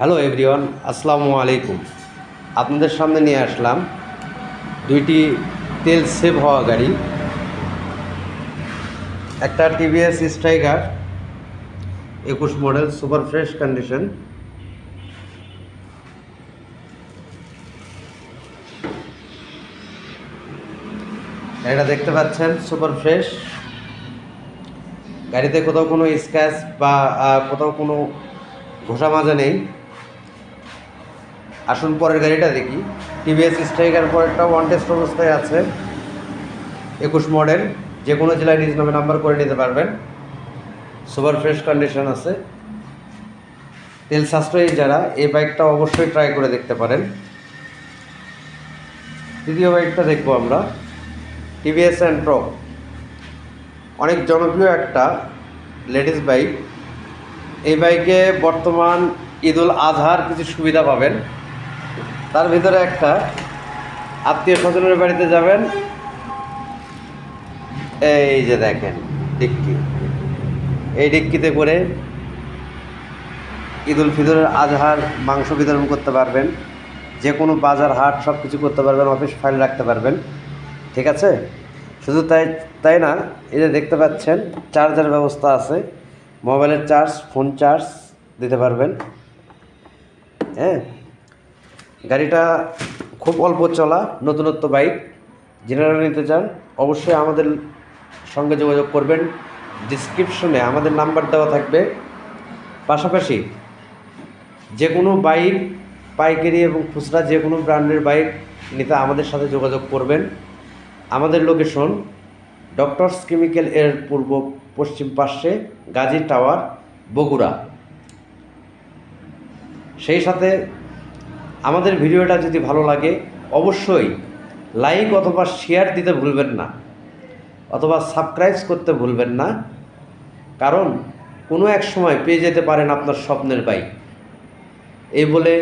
Hello everyone, আসসালামু আলাইকুম। আপনাদের সামনে নিয়ে আসলাম দুইটি তেল সেভ হওয়া গাড়ি। একটা টিভিএস স্ট্রাইকার, একুশ মডেল, সুপার ফ্রেশ কন্ডিশন। এটা দেখতে পাচ্ছেন, সুপার ফ্রেশ। গাড়িতে কোথাও কোনো স্ক্র্যাচ বা কোথাও কোনো ঘোষা মাজা নেই। আসুন পরের গাড়িটা দেখি। টিভিএস স্ট্রাইকার পরেরটা ওয়ান টেস্ট অবস্থায় আছে। একুশ মডেল যে কোনো জেলায় নিজ নামে নাম্বার করে নিতে পারবেন। সুপার ফ্রেশ কন্ডিশন আছে। তেল সাশ্রয়ী যারা, এই বাইকটা অবশ্যই ট্রাই করে দেখতে পারেন। দ্বিতীয় বাইকটা দেখব আমরা। টিভিএস অ্যান্ড অ্যান্ট্রো অনেক জনপ্রিয় একটা লেডিস বাইক এই বাইকে বর্তমান ঈদুল আজহার কিছু সুবিধা পাবেন। তার ভিতরে একটা আত্মীয় স্বজনের বাড়িতে যাবেন। এই যে দেখেন, ডিক্কি। এই ডিক্কিতে করে ঈদুল ফিতরের আজহার, মাংস বিতরণ করতে পারবেন। যে কোনো বাজার, হাট সব কিছু করতে পারবেন, অফিস ফাইল রাখতে পারবেন। ঠিক আছে? শুধু তাই তাই না? এই যে দেখতে পাচ্ছেন, চার্জার ব্যবস্থা আছে। মোবাইলের চার্জ, ফোন চার্জ দিতে পারবেন। হ্যাঁ? গাড়িটা খুব অল্প চলা, নতুনত্ব বাইক। যারা নিতে চান, অবশ্যই আমাদের সঙ্গে যোগাযোগ করবেন। ডিসক্রিপশনে আমাদের নাম্বার দেওয়া থাকবে। পাশাপাশি যে কোনো বাইক, পাইকারি এবং খুচরা যে কোনো ব্র্যান্ডের বাইক নিতে আমাদের সাথে যোগাযোগ করবেন। আমাদের লোকেশন ডক্টরস কেমিক্যাল এর পূর্ব পশ্চিম পার্শ্বে গাজী টাওয়ার, বগুড়া। সেই সাথে আমাদের ভিডিওটা যদি ভালো লাগে, অবশ্যই লাইক অথবা শেয়ার দিতে ভুলবেন না। অথবা সাবস্ক্রাইব করতে ভুলবেন না। কারণ কোনো এক সময় পেয়ে যেতে পারেন আপনার স্বপ্নের বাইক এই বলে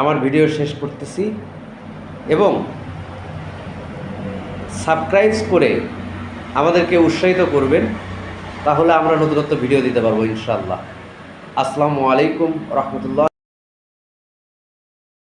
আমার ভিডিও শেষ করতেছি এবং সাবস্ক্রাইব করে আমাদেরকে উৎসাহিত করবেন, তাহলে আমরা নতুনত্ব ভিডিও দিতে পারব ইনশাল্লাহ আসসালামু আলাইকুম রহমতুল্লাহ